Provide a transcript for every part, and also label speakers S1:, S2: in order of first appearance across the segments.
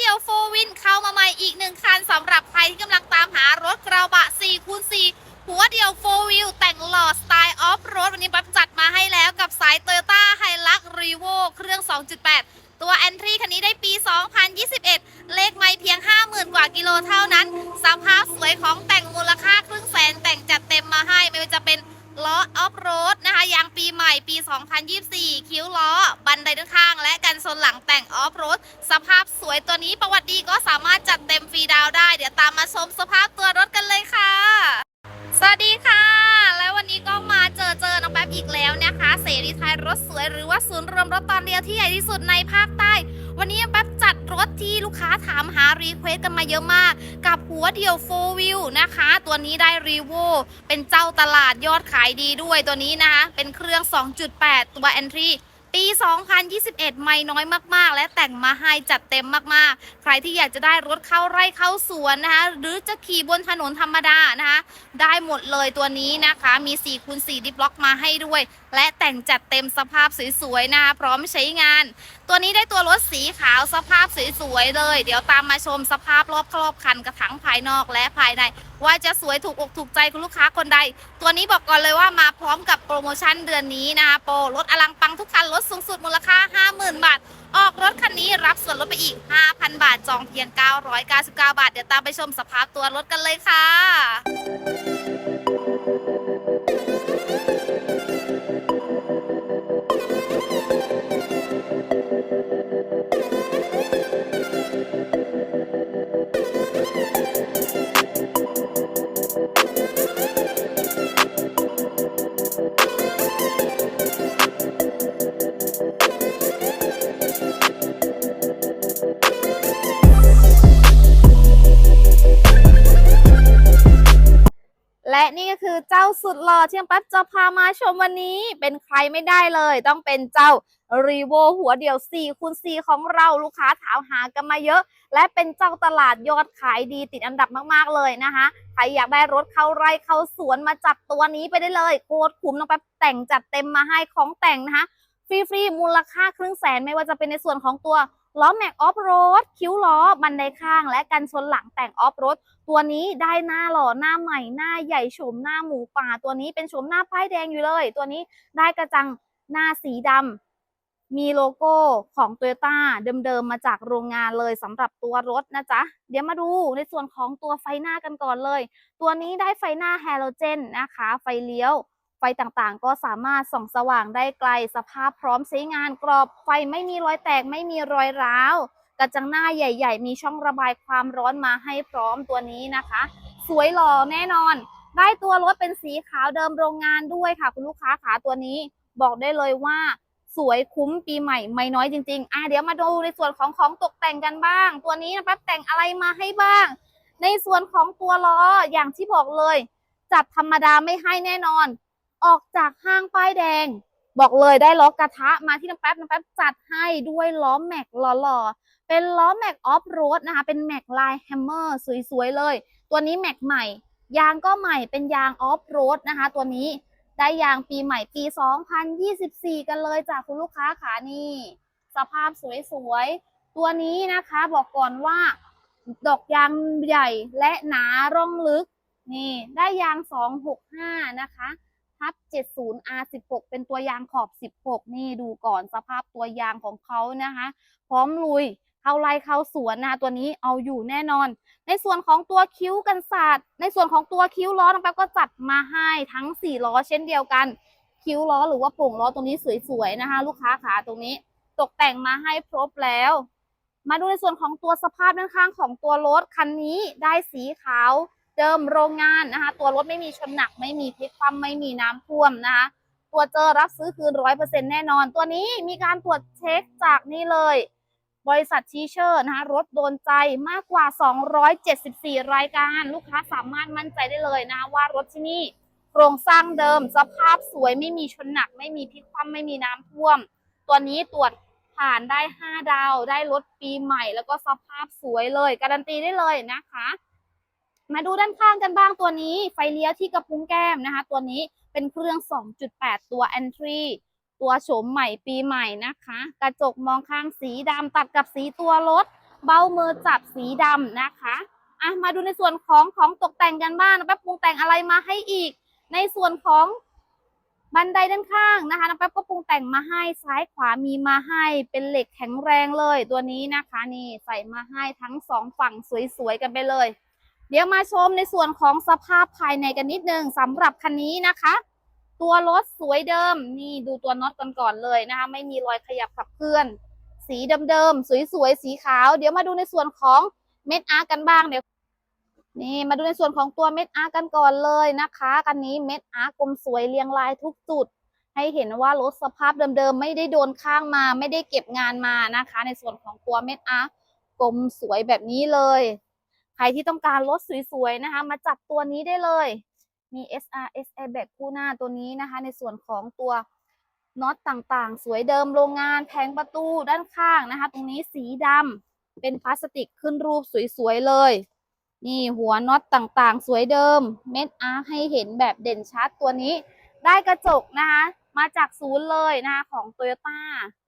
S1: เดียวโฟวินเข้ามาใหม่อีกหนึ่งคันสำหรับใครที่กำลังตามหารถกระบะ4คูณ4หัวเดียวโฟวิลแต่งหล่อสไตล์ออฟโรดวันนี้ปั๊บจัดมาให้แล้วกับสาย t o y ยต้าไฮลักรีโวเครื่อง 2.8 ตัวแอนทรีคันนี้ได้ปี 2021 เลขไม่เพียง 50,000 กว่ากิโลเท่านั้น สภาพสวยของแต่งมูลค่าครึ่งแสนแต่งจัดเต็มมาให้ไม่ว่าจะเป็น ล้อออฟโรดนะคะยางปีใหม่ปี 2024 คิ้วล้อ บันไดด้านข้าง และกันชนหลังแต่งออฟโรดสภาพสวยตัวนี้ประวัติดีก็สามารถจัดเต็มฟรีดาวได้ เดี๋ยวตามมาชมสภาพตัวรถกันเลยค่ะ สวัสดีค่ะ แล้ววันนี้ก็มาเจอเจอน้องแป๊บอีกแล้วนะคะ เสรีไทยรถสวยหรือว่าศูนย์รวมรถตอนเดียวที่ใหญ่ที่สุดในภาคใต้ วันนี้แป๊บ ถที่ลูกค้าถามหารีเควสกันมาเยอะมาก กับหัวเดียวโฟวิลนะคะ ตัวนี้ได้รีโวเป็นเจ้าตลาดยอดขายดีด้วยตัวนี้นะคะ เป็นเครื่อง 2.8 ตัว Entry ปี 2021 ไม่น้อยมากๆ และแต่งมาให้จัดเต็มมากๆ ใครที่อยากจะได้รถเข้าไร่เข้าสวนนะคะ หรือจะขี่บนถนนธรรมดานะคะ ได้หมดเลยตัวนี้นะคะ มี4คูณ4ดิฟล็อกมาให้ด้วย และแต่งจัดเต็มสภาพสวยๆนะคะพร้อมใช้งาน ตัวนี้ได้ตัวรถสีขาวสภาพสวยๆเลย เดี๋ยวตามมาชมสภาพรอบครอบคันกระถังภายนอกและภายใน ว่าจะสวยถูกอกถูกใจคุณลูกค้าคนใด ตัวนี้บอกก่อนเลยว่ามาพร้อมกับโปรโมชั่นเดือนนี้นะคะโปรลดอลังปังทุกคันลดสูงสุดมูลค่า 50,000 บาท ออกรถคันนี้รับส่วนลดไปอีก 5,000 บาทจองเพียง 999 บาท เดี๋ยวตามไปชมสภาพตัวรถกันเลยค่ะและ สุดหล่อที่น้องแป๊บจะพามาชมวันนี้ เป็นใครไม่ได้เลย ต้องเป็นเจ้ารีโวหัวเดียว4คูณ4ของเราลูกค้าถามหากันมาเยอะ และเป็นเจ้าตลาดยอดขายดีติดอันดับมากๆเลยนะคะใครอยากได้รถเข้าไร่เข้าสวนมาจัดตัวนี้ไปได้เลยโคตรคุ้มน้องแป๊บแต่งจัดเต็มมาให้ของแต่งนะคะฟรีๆมูลค่าครึ่งแสนไม่ว่าจะเป็นในส่วนของตัว ล้อแม็กออฟโรดคิ้วล้อบันไดข้าง และกันชนหลังแต่งออฟโรดตัวนี้ได้หน้าหล่อหน้าใหม่หน้าใหญ่โฉมหน้าหมูป่า ตัวนี้เป็นโฉมหน้าป้ายแดงอยู่เลย ตัวนี้ได้กระจังหน้าสีดำมีโลโก้ของโตโยต้าเดิมๆมาจากโรงงานเลยสำหรับตัวรถนะจ๊ะ เดี๋ยวมาดูในส่วนของตัวไฟหน้ากันก่อนเลย ตัวนี้ได้ไฟหน้าแฮโลเจนนะคะ ไฟเลี้ยว ไฟต่างๆ ก็สามารถส่องสว่างได้ไกลสภาพพร้อมใช้งานกรอบไฟไม่มีรอยแตกไม่มีรอยร้าวกระจังหน้าใหญ่ ๆ มีช่องระบายความร้อนมาให้พร้อมตัวนี้นะคะ สวยหล่อแน่นอน ได้ตัวรถเป็นสีขาวเดิมโรงงานด้วยค่ะ คุณลูกค้าขาตัวนี้ บอกได้เลยว่า สวยคุ้มปีใหม่ไม่น้อยจริงๆอะเดี๋ยวมาดูในส่วนของของตกแต่งกันบ้าง ตัวนี้นะแป๊บแต่งอะไรมาให้บ้าง ในส่วนของตัวล้ออย่างที่บอกเลย จัดธรรมดาไม่ให้แน่นอน ออกจากห้างป้ายแดง บอกเลยได้ล้อกระทะมาที่น้ำแป๊บน้ำแป๊บจัดให้ด้วยล้อแม็กหล่อๆ เป็นล้อแม็กออฟโรดนะคะ เป็นแม็กลายแฮมเมอร์สวยๆเลย ตัวนี้แม็กใหม่ ยางก็ใหม่เป็นยางออฟโรดนะคะ ตัวนี้ได้ยางปีใหม่ปี 2024 กันเลยจากคุณลูกค้าขานี่ สภาพสวยๆ ตัวนี้นะคะบอกก่อนว่า ดอกยางใหญ่และหนาร่องลึก นี่ ได้ยาง 265 นะคะ ทับ 70 R16 เป็นตัวยางขอบ 16 นี่ดูก่อนสภาพตัวยางของเขานะคะ พร้อมลุย เข้าไร่เข้าสวนนะคะตัวนี้เอาอยู่แน่นอน ในส่วนของตัวคิ้วกันศาสตร์ ในส่วนของตัวคิ้วล้อน้องแป๊บก็จัดมาให้ทั้ง 4 ล้อเช่นเดียวกัน คิ้วล้อหรือว่าโป่งล้อตรงนี้สวยๆนะคะ ลูกค้าขาตรงนี้ตกแต่งมาให้ครบแล้ว มาดูในส่วนของตัวสภาพด้านข้างของตัวรถคันนี้ได้สีขาว เดิมโรงงานนะคะ ตัวรถไม่มีชนหนักไม่มีพลิกคว่ำไม่มีน้ำท่วมนะคะ ตัวเจอรับซื้อคืนร้อยเปอร์เซ็นแน่นอน ตัวนี้มีการตรวจเช็คจากนี่เลย บริษัทชีเชอร์นะคะรถโดนใจมากกว่า 274 รายการ ลูกค้าสามารถมั่นใจได้เลยนะคะว่ารถที่นี่โครงสร้างเดิมสภาพสวยไม่มีชนหนัก ไม่มีพลิกคว่ำไม่มีน้ำท่วม ตัวนี้ตรวจผ่านได้ 5 ดาว ได้รถปีใหม่ แล้วก็สภาพสวยเลย การันตีได้เลยนะคะ มาดูด้านข้างกันบ้างตัวนี้ ไฟเลี้ยวที่กระพุ้งแก้มนะคะ ตัวนี้เป็นเครื่อง 2.8 ตัว Entry ตัวโฉมใหม่ปีใหม่นะคะ กระจกมองข้างสีดำตัดกับสีตัวรถ เบ้ามือจับสีดำนะคะอะมาดูในส่วนของของตกแต่งกันบ้างนะแป๊บปรุงแต่งอะไรมาให้อีก ในส่วนของบันไดด้านข้างนะคะน้องแป๊บก็ปรุงแต่งมาให้ซ้ายขวามีมาให้เป็นเหล็กแข็งแรงเลย ตัวนี้นะคะนี่ใส่มาให้ทั้งสองฝั่งสวยๆกันไปเลย เดี๋ยวมาชมในส่วนของสภาพภายในกันนิดนึงสำหรับคันนี้นะคะ ตัวรถสวยเดิม นี่ดูตัวน็อตกันก่อนเลยนะคะ ไม่มีรอยขยับขับเคลื่อน สีเดิมๆสวยๆสีขาว เดี๋ยวมาดูในส่วนของเม็ดอาร์กันบ้างเดี๋ยวนี่มาดูในส่วนของตัวเม็ดอาร์กันก่อนเลยนะคะกันนี้เม็ดอาร์กลมสวยเรียงรายทุกจุด ให้เห็นว่ารถสภาพเดิมๆไม่ได้โดนข้างมา ไม่ได้เก็บงานมานะคะ ในส่วนของตัวเม็ดอาร์กลมสวยแบบนี้เลย ใครที่ต้องการรถสวยๆนะคะ มาจับตัวนี้ได้เลย มี SR S airbag คู่หน้าตัวนี้นะคะ ในส่วนของตัวน็อตต่างๆ สวยเดิมโรงงานแผงประตูด้านข้างนะคะ ตรงนี้สีดำเป็นพลาสติกขึ้นรูปสวยๆเลย นี่หัวน็อตต่างๆ สวยเดิม เม็ดอาร์ให้เห็นแบบเด่นชัดตัวนี้ ได้กระจกนะคะ มาจากศูนย์เลยนะคะของ t o y ยต้า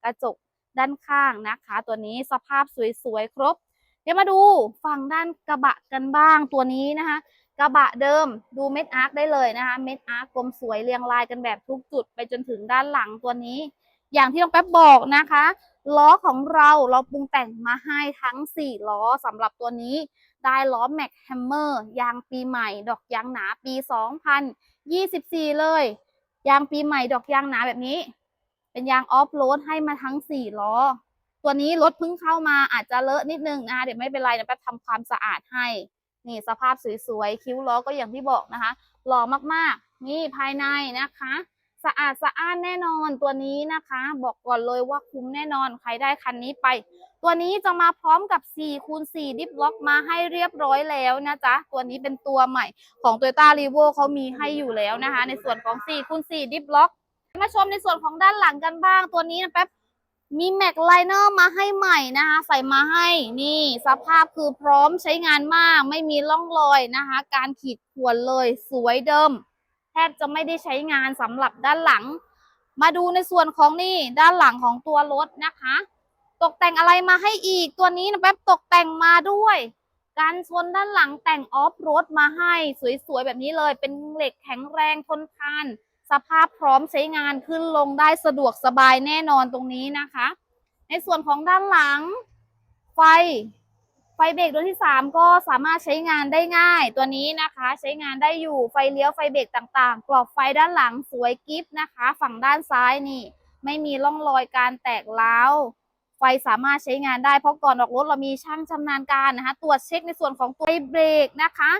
S1: กระจกด้านข้างนะคะ ตัวนี้สภาพสวยๆ ครบ เดี๋ยวมาดูฝั่งด้านกระบะกันบ้างตัวนี้นะคะ กระบะเดิมดูเม็ดอาร์คได้เลยนะคะ เม็ดอาร์คกลมสวยเรียงรายกันแบบทุกจุดไปจนถึงด้านหลังตัวนี้ อย่างที่น้องแป๊บบอกนะคะล้อของเราเราปรุงแต่งมาให้ทั้ง 4 ล้อสำหรับตัวนี้ ได้ล้อแม็กแฮมเมอร์ยางปีใหม่ ดอกยางหนาปี 2024 เลย ยางปีใหม่ดอกยางหนาแบบนี้ เป็นยางออฟโรดให้มาทั้ง 4 ล้อ ตัวนี้รถเพิ่งเข้ามาอาจจะเลอะนิดนึงนะคะเดี๋ยวไม่เป็นไรนะแป๊บทำความสะอาดให้ นี่สภาพสวยๆ คิ้วล้อก็อย่างที่บอกนะคะหล่อมากๆ นี่ภายในนะคะ สะอาดสะอ้านแน่นอนตัวนี้นะคะ บอกก่อนเลยว่าคุ้มแน่นอนใครได้คันนี้ไป ตัวนี้จะมาพร้อมกับ 4 คูณ 4 ดิฟล็อกมาให้เรียบร้อยแล้วนะจ๊ะ ตัวนี้เป็นตัวใหม่ของ Toyota r e v o เขามีให้อยู่แล้วนะคะ ในส่วนของ 4 คูณ 4 ดิฟล็อก มาชมในส่วนของด้านหลังกันบ้าง ตัวนี้นะแป๊บ มีแม็กไลเนอร์มาให้ใหม่นะคะใส่มาให้นี่สภาพคือพร้อมใช้งานมากไม่มีร่องรอยนะคะ การขีดข่วนเลยสวยเดิม แทบจะไม่ได้ใช้งานสำหรับด้านหลัง มาดูในส่วนของนี่ด้านหลังของตัวรถนะคะ ตกแต่งอะไรมาให้อีกตัวนี้นะแป๊บตกแต่งมาด้วย การชนด้านหลังแต่งออฟโรดมาให้สวยๆแบบนี้เลย เป็นเหล็กแข็งแรงทนทาน สภาพพร้อมใช้งานขึ้นลงได้สะดวกสบายแน่นอนตรงนี้นะคะ ในส่วนของด้านหลัง ไฟ ไฟเบรกตัวที่ 3 ก็สามารถใช้งานได้ง่ายตัวนี้นะคะ ใช้งานได้อยู่ไฟเลี้ยวไฟเบรกต่างๆ กรอบไฟด้านหลังสวยกิฟต์นะคะ ฝั่งด้านซ้ายนี่ ไม่มีร่องรอยการแตกเร้าไฟสามารถใช้งานได้เพราะก่อนออกรถเรามีช่างชำนาญการนะคะ ตรวจเช็คในส่วนของตัวไฟเบรกนะคะ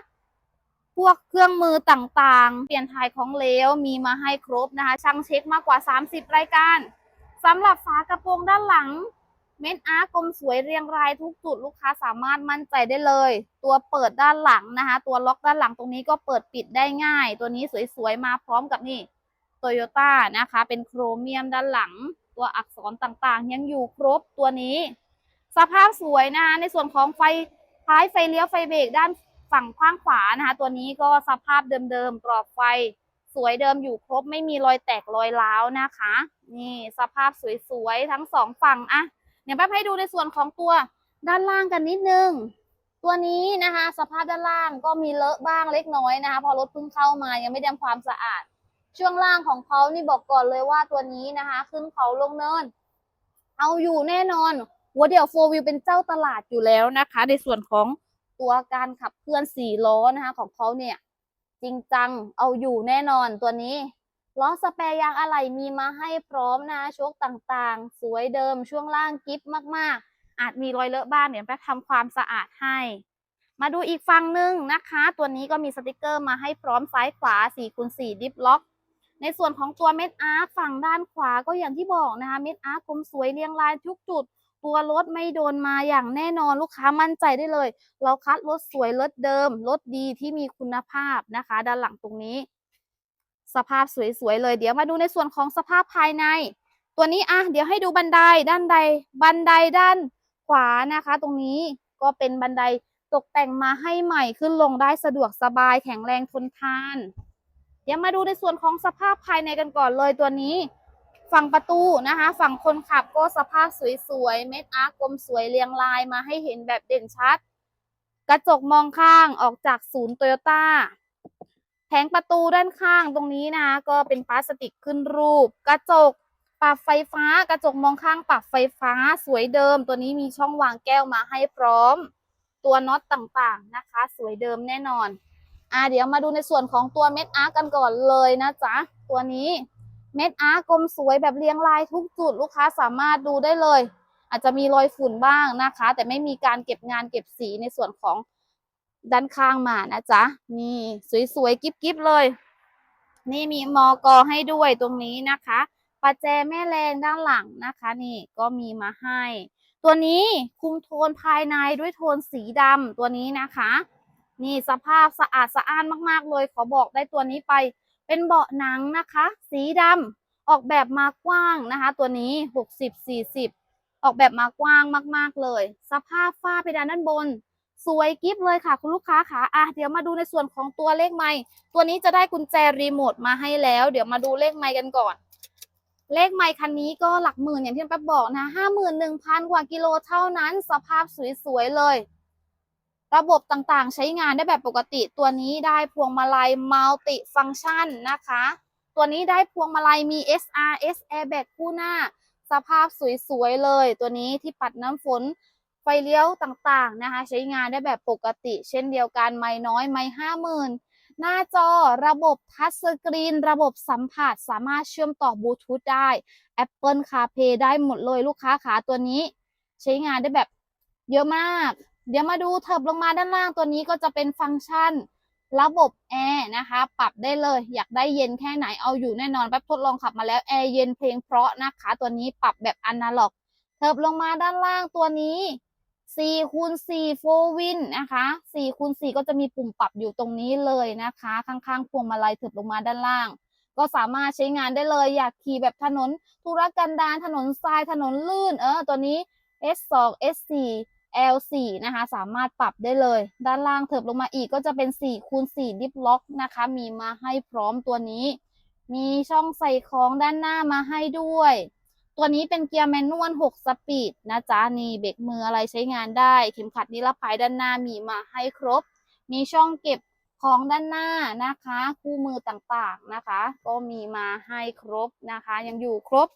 S1: พวกเครื่องมือต่างๆ เปลี่ยนถ่ายของเหลวมีมาให้ครบนะคะ ช่างเช็คมากกว่า 30 รายการสำหรับฝากระโปรงด้านหลัง เม็ดอาร์กลมสวยเรียงรายทุกจุดลูกค้าสามารถมั่นใจได้เลย ตัวเปิดด้านหลังนะคะ ตัวล็อกด้านหลังตรงนี้ก็เปิดปิดได้ง่าย ตัวนี้สวยๆมาพร้อมกับนี่โตโยต้านะคะ เป็นโครเมียมด้านหลัง ตัวอักษรต่างๆ ยังอยู่ครบตัวนี้ สภาพสวยนะคะในส่วนของไฟท้ายไฟเลี้ยวไฟเบรกด้าน ฝั่งข้างขวานะคะ ตัวนี้ก็สภาพเดิมๆกรอบไฟ สวยเดิมอยู่ครบไม่มีรอยแตกรอยร้าวนะคะ นี่สภาพสวยๆทั้งสองฝั่งอะเดี๋ยวแป๊บให้ดูในส่วนของตัวด้านล่างกันนิดนึง ตัวนี้นะคะ สภาพด้านล่างก็มีเลอะบ้างเล็กน้อยนะคะ พอรถเพิ่งเข้ามายังไม่ได้ทำความสะอาด ช่วงล่างของเขานี่บอกก่อนเลยว่าตัวนี้นะคะ ขึ้นเขาลงเนิน เอาอยู่แน่นอนหัวเดี่ยวโฟวิวเป็นเจ้าตลาดอยู่แล้วนะคะ ในส่วนของ ตัวการขับเคลื่อนสี่ล้อนะคะของเขาเนี่ย จริงจังเอาอยู่แน่นอนตัวนี้ล้อสแปรยางอะไหล่มีมาให้พร้อมนะโชคต่างๆ สวยเดิมช่วงล่างกิฟมากๆ อาจมีรอยเลอะบ้างเดี๋ยวไปทำความสะอาดให้ มาดูอีกฝั่งหนึ่งนะคะ ตัวนี้ก็มีสติกเกอร์มาให้พร้อมซ้ายขวา4คูณ4ดิฟล็อก ในส่วนของตัวเม็ดอาร์ฝั่งด้านขวาก็อย่างที่บอกนะคะ เม็ดอาร์คกลมสวยเรียงรายทุกจุด ตัวรถไม่โดนมาอย่างแน่นอนลูกค้ามั่นใจได้เลย เราคัดรถสวยรถเดิมรถดีที่มีคุณภาพนะคะ ด้านหลังตรงนี้ สภาพสวยๆเลย เดี๋ยวมาดูในส่วนของสภาพภายใน ตัวนี้อะเดี๋ยวให้ดูบันไดด้านใด บันไดด้านขวานะคะ ตรงนี้ก็เป็นบันไดตกแต่งมาให้ใหม่ขึ้นลงได้สะดวกสบายแข็งแรงทนทาน เดี๋ยวมาดูในส่วนของสภาพภายในกันก่อนเลยตัวนี้ ฝั่งประตูนะคะ ฝั่งคนขับก็สภาพสวยๆ เม็ดอาร์กลมสวยเรียงรายมาให้เห็นแบบเด่นชัด กระจกมองข้างออกจากศูนย์โตโยต้าแผงประตูด้านข้างตรงนี้นะคะก็เป็นพลาสติกขึ้นรูป กระจกปรับไฟฟ้า กระจกมองข้างปรับไฟฟ้าสวยเดิม ตัวนี้มีช่องวางแก้วมาให้พร้อม ตัวน็อตต่างๆนะคะ สวยเดิมแน่นอนอ่าเดี๋ยวมาดูในส่วนของตัวเม็ดอาร์กันก่อนเลยนะจ๊ะตัวนี้ เม็ดอาร์กลมสวยแบบเรียงรายทุกจุดลูกค้าสามารถดูได้เลย อาจจะมีรอยฝุ่นบ้างนะคะ แต่ไม่มีการเก็บงานเก็บสีในส่วนของด้านข้างมานะจ๊ะนี่สวยๆกิ๊บๆเลย นี่มีมอกอให้ด้วยตรงนี้นะคะประแจแม่แรงด้านหลังนะคะนี่ก็มีมาให้ ตัวนี้คุมโทนภายในด้วยโทนสีดำตัวนี้นะคะ นี่สภาพสะอาดสะอ้านมาก ๆ เลยขอบอกได้ตัวนี้ไป เป็นเบาะหนังนะคะ สีดำออกแบบมากว้างนะคะ ตัวนี้หกสิบสี่สิบออกแบบมากว้างมาก ๆ เลย สภาพฝ้าเพดานด้านบน สวยกิฟเลยค่ะ คุณลูกค้าค่ะอะ เดี๋ยวมาดูในส่วนของตัวเลขไม้ตัวนี้จะได้กุญแจรีโมทมาให้แล้ว เดี๋ยวมาดูเลขไม้กันก่อน เลขไม้คันนี้ก็หลักหมื่นอย่างที่แป๊บบอกนะห้าหมื่นหนึ่งพันกว่ากิโลเท่านั้น สภาพสวยๆเลย ระบบต่างๆ ใช้งานได้แบบปกติตัวนี้ได้พวงมาลัยมัลติฟังชันนะคะ ตัวนี้ได้พวงมาลัยมี SRS Airbag คู่หน้า สภาพสวยๆเลย ตัวนี้ที่ปัดน้ำฝนไฟเลี้ยวต่างๆนะคะ ใช้งานได้แบบปกติ เช่นเดียวกันไม่น้อยไม่ห้าหมื่นหน้าจอระบบทัชสกรีน ระบบสัมผัสสามารถเชื่อมต่อบลูทูธได้ Apple CarPlay ได้หมดเลยลูกค้าขาตัวนี้ ใช้งานได้แบบเยอะมาก เดี๋ยวมาดูเถิบลงมาด้านล่างตัวนี้ก็จะเป็นฟังก์ชัน ระบบแอร์นะคะ ปรับได้เลย อยากได้เย็นแค่ไหนเอาอยู่แน่นอนแป๊บทดลองขับมาแล้วแอร์เย็นเพลงเพราะนะคะ ตัวนี้ปรับแบบอนาล็อก เถิบลงมาด้านล่างตัวนี้4คูณ4โฟวินนะคะ4คูณ4ก็จะมีปุ่มปรับอยู่ตรงนี้เลยนะคะ ข้างๆพวงมาลัยเถิบลงมาด้านล่าง ก็สามารถใช้งานได้เลย อยากขี่แบบถนนธุรกันดารถนนทรายถนนลื่น เออ ตัวนี้ S2 S4 L4 นะคะ สามารถปรับได้เลย ด้านล่างเถิบลงมาอีกก็จะเป็น4คูณ4ดิฟล็อกนะคะ มีมาให้พร้อมตัวนี้ มีช่องใส่ของด้านหน้ามาให้ด้วย ตัวนี้เป็นเกียร์แมนนวล6สปีดนะจ๊ะนี่เบรกมืออะไรใช้งานได้ เข็มขัดนิรภัยด้านหน้ามีมาให้ครบ มีช่องเก็บของด้านหน้านะคะ คู่มือต่างๆนะคะ ก็มีมาให้ครบนะคะ ยังอยู่ครบ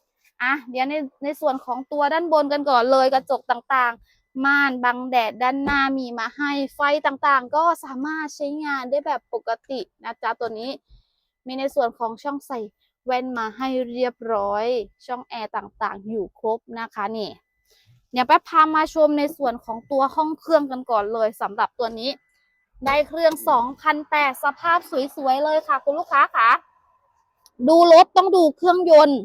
S1: อะเดี๋ยวในในส่วนของตัวด้านบนกันก่อนเลยกระจกต่างๆ ม่านบังแดดด้านหน้ามีมาให้ไฟต่างๆ ก็สามารถใช้งานได้แบบปกตินะจ๊ะตัวนี้ มีในส่วนของช่องใส่แว่นมาให้เรียบร้อย ช่องแอร์ต่างๆ อยู่ครบนะคะนี่เดี๋ยวแป๊บพามาชมในส่วนของตัวห้องเครื่องกันก่อนเลยสำหรับตัวนี้ ได้เครื่อง2,008สภาพสวยๆเลยค่ะ คุณลูกค้าค่ะ ดูรถต้องดูเครื่องยนต์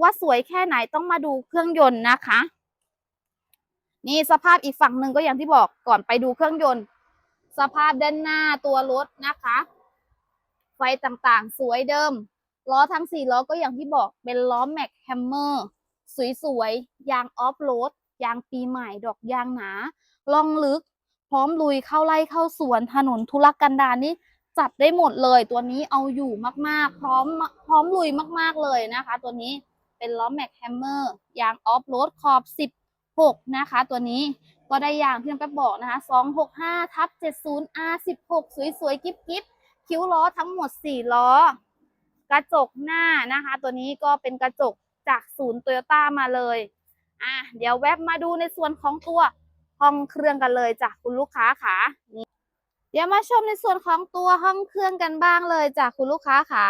S1: ว่าสวยแค่ไหนต้องมาดูเครื่องยนต์นะคะ นี่สภาพอีกฝั่งหนึ่งก็อย่างที่บอกก่อนไปดูเครื่องยนต์ สภาพด้านหน้าตัวรถนะคะ ไฟต่างๆ สวยเดิม ล้อทั้งสี่ล้อก็อย่างที่บอกเป็นล้อแม็กแฮมเมอร์สวยๆ ยางออฟโรด ยางปีใหม่ ดอกยางหนาล่องลึก พร้อมลุยเข้าไร่เข้าสวนถนนทุรกันดารนี่จัดได้หมดเลยตัวนี้เอาอยู่มากๆ พร้อมพร้อมลุยมากๆเลยนะคะ ตัวนี้เป็นล้อแม็กแฮมเมอร์ยางออฟโรดขอบ 16นะคะ ตัวนี้ก็ได้อย่างที่น้องแป๊บบอกนะคะ 265ทับ70 R16 สวยๆ กิ๊บๆคิ้วล้อทั้งหมด 4 ล้อ กระจกหน้านะคะ ตัวนี้ก็เป็นกระจกจากศูนย์โตโยต้ามาเลย อะ เดี๋ยวแวบมาดูในส่วนของตัวห้องเครื่องกันเลยจ้ะคุณลูกค้าค่ะนี่เดี๋ยวมาชมในส่วนของตัวห้องเครื่องกันบ้างเลยจ้ะคุณลูกค้าค่ะ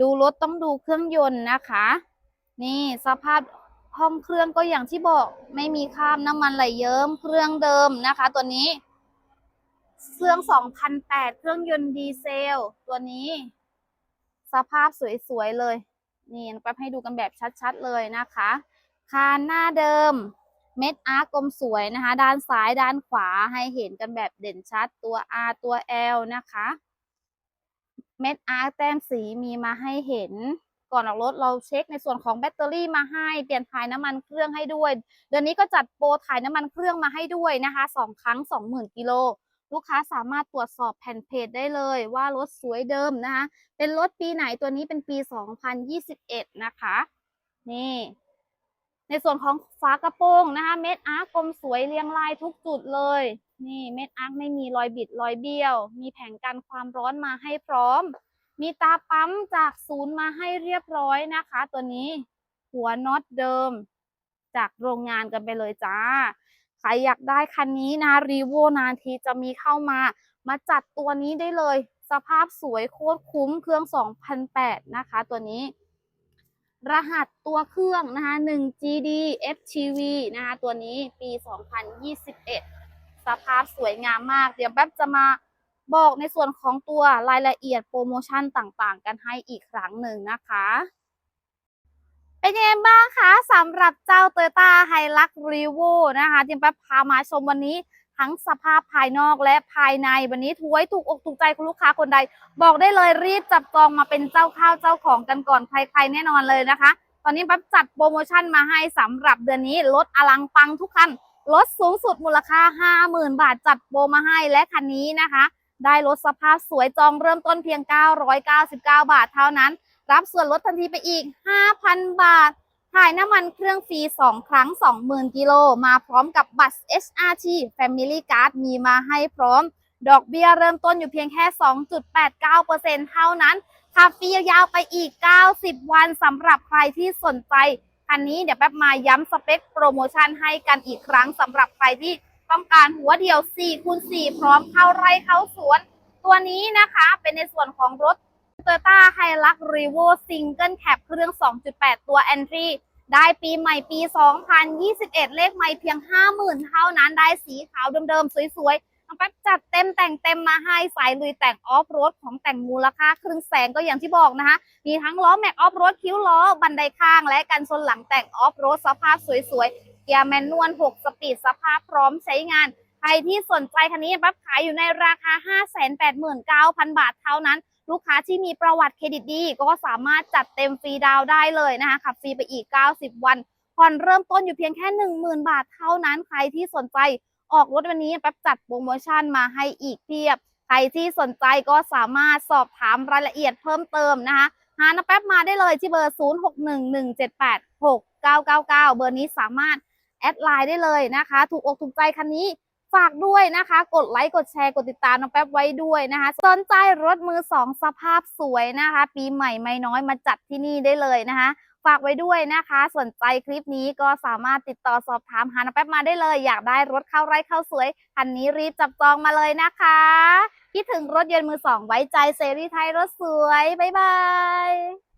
S1: ดูรถต้องดูเครื่องยนต์นะคะ นี่สภาพ ห้องเครื่องก็อย่างที่บอกไม่มีคราบน้ำมันไหลเยิ้มเครื่องเดิมนะคะ ตัวนี้ เครื่อง 2008 เครื่องยนต์ดีเซล ตัวนี้ สภาพสวยๆเลย นี่แป๊บให้ดูกันแบบชัดๆเลยนะคะ คานหน้าเดิม เม็ดอาร์กลมสวยนะคะ ด้านซ้ายด้านขวาให้เห็นกันแบบเด่นชัดตัว R ตัว L นะคะ เม็ดอาร์แต้มสีมีมาให้เห็น ก่อนออกรถเราเช็คในส่วนของแบตเตอรี่มาให้เปลี่ยนถ่ายน้ำมันเครื่องให้ด้วย เดือนนี้ก็จัดโปรถ่ายน้ำมันเครื่องมาให้ด้วยนะคะสองครั้ง 20,000กิโลลูกค้าสามารถตรวจสอบแผ่นเพจได้เลยว่ารถสวยเดิมนะคะ เป็นรถปีไหนตัวนี้เป็นปี 2021 นะคะ นี่ ในส่วนของฝากระโปรงนะคะเม็ดอาร์กกลมสวยเรียงรายทุกจุดเลย นี่เม็ดอาร์กไม่มีรอยบิดรอยเบี้ยว มีแผงกันความร้อนมาให้พร้อม มีตาปั๊มจากศูนย์มาให้เรียบร้อยนะคะ ตัวนี้หัวน็อตเดิม จากโรงงานกันไปเลยจ้า ใครอยากได้คันนี้นะรีโวนานทีจะมีเข้ามา มาจัดตัวนี้ได้เลย สภาพสวยโคตรคุ้มเครื่อง 2008 นะคะ ตัวนี้ รหัสตัวเครื่องนะคะ 1 GD FTV นะคะ ตัวนี้ปี 2021 สภาพสวยงามมาก เดี๋ยวแป๊บจะมา บอกในส่วนของตัวรายละเอียดโปรโมชั่นต่างๆ กันให้อีกครั้งหนึ่งนะคะเป็นยังไงบ้างคะสำหรับเจ้า Toyota h i l u x r e v o นะคะที่แป๊บพามาชมวันนี้ทั้งสภาพภายนอกและภายในวันนี้ถวยถูกอกถูกใจคุณลูกค้าคนใด บอกได้เลยรีบจับจองมาเป็นเจ้าข้าวเจ้าของกันก่อนใครๆแน่นอนเลยนะคะ ตอนนี้แป๊บจัดโปรโมชั่นมาให้สำหรับเดือนนี้ลดอลังปังทุกคันลดสูงสุดมูลค่า 50,000 บาทจัดโปรมาให้และคันนี้นะคะ ได้รถสภาพสวยจองเริ่มต้นเพียง 999 บาทเท่านั้น รับส่วนลดทันทีไปอีก 5,000 บาท ถ่ายน้ำมันเครื่องฟรี 2 ครั้ง 20,000 กิโล มาพร้อมกับบัตร HRT Family Card มีมาให้พร้อม ดอกเบี้ยเริ่มต้นอยู่เพียงแค่ 2.89%เท่านั้นขับฟรียาวไปอีก 90 วันสำหรับใครที่สนใจ คันนี้เดี๋ยวแป๊บมาย้ำสเปคโปรโมชั่นให้กันอีกครั้งสำหรับใครที่ ต้องการหัวเดียว4คูณ4พร้อมเข้าไร่เข้าสวน ตัวนี้นะคะเป็นในส่วนของรถ Toyota Hilux Revo Single Cab เครื่อง 2.8 ตัว Entry ได้ปีใหม่ปี 2021 เลขใหม่เพียง 50,000 เท่านั้นได้สีขาวเดิมๆ สวยๆน้องแป๊บจัดเต็มแต่งเต็มมาให้สายลุยแต่งออฟโรดของแต่งมูลค่าครึ่งแสนก็อย่างที่บอกนะคะ มีทั้งล้อแม็กออฟโรดคิ้วล้อ บันไดข้างและกันชนหลังแต่งออฟโรดสภาพสวยๆ เกียร์แมนนวล 6 สปีดสภาพพร้อมใช้งาน ใครที่สนใจคันนี้ปั๊บขายอยู่ในราคา 589,000 บาทเท่านั้น ลูกค้าที่มีประวัติเครดิตดีก็สามารถจัดเต็มฟรีดาวได้เลยนะคะขับฟรีไปอีก 90 วันผ่อนเริ่มต้นอยู่เพียงแค่ 10,000 บาทเท่านั้น ใครที่สนใจออกรถวันนี้แป๊บจัดโปรโมชั่นมาให้อีกเพียบ ใครที่สนใจก็สามารถสอบถามรายละเอียดเพิ่มเติมนะคะหาน้าแป๊บมาได้เลยที่เบอร์ 0611786999 เบอร์นี้สามารถ แอดไลน์ได้เลยนะคะ ถูกอกถูกใจคันนี้ฝากด้วยนะคะ กดไลค์กดแชร์กดติดตามน้องแป๊บไว้ด้วยนะคะสนใจรถมือสองสภาพสวยนะคะ ปีใหม่ไม่น้อยมาจัดที่นี่ได้เลยนะคะ ฝากไว้ด้วยนะคะ สนใจคลิปนี้ก็สามารถติดต่อสอบถามหาน้องแป๊บมาได้เลย อยากได้รถเข้าไร่เข้าสวยคันนี้รีบจับจองมาเลยนะคะคิดถึงรถยนต์มือสองไว้ใจเซรีไทยรถสวยบ๊ายบาย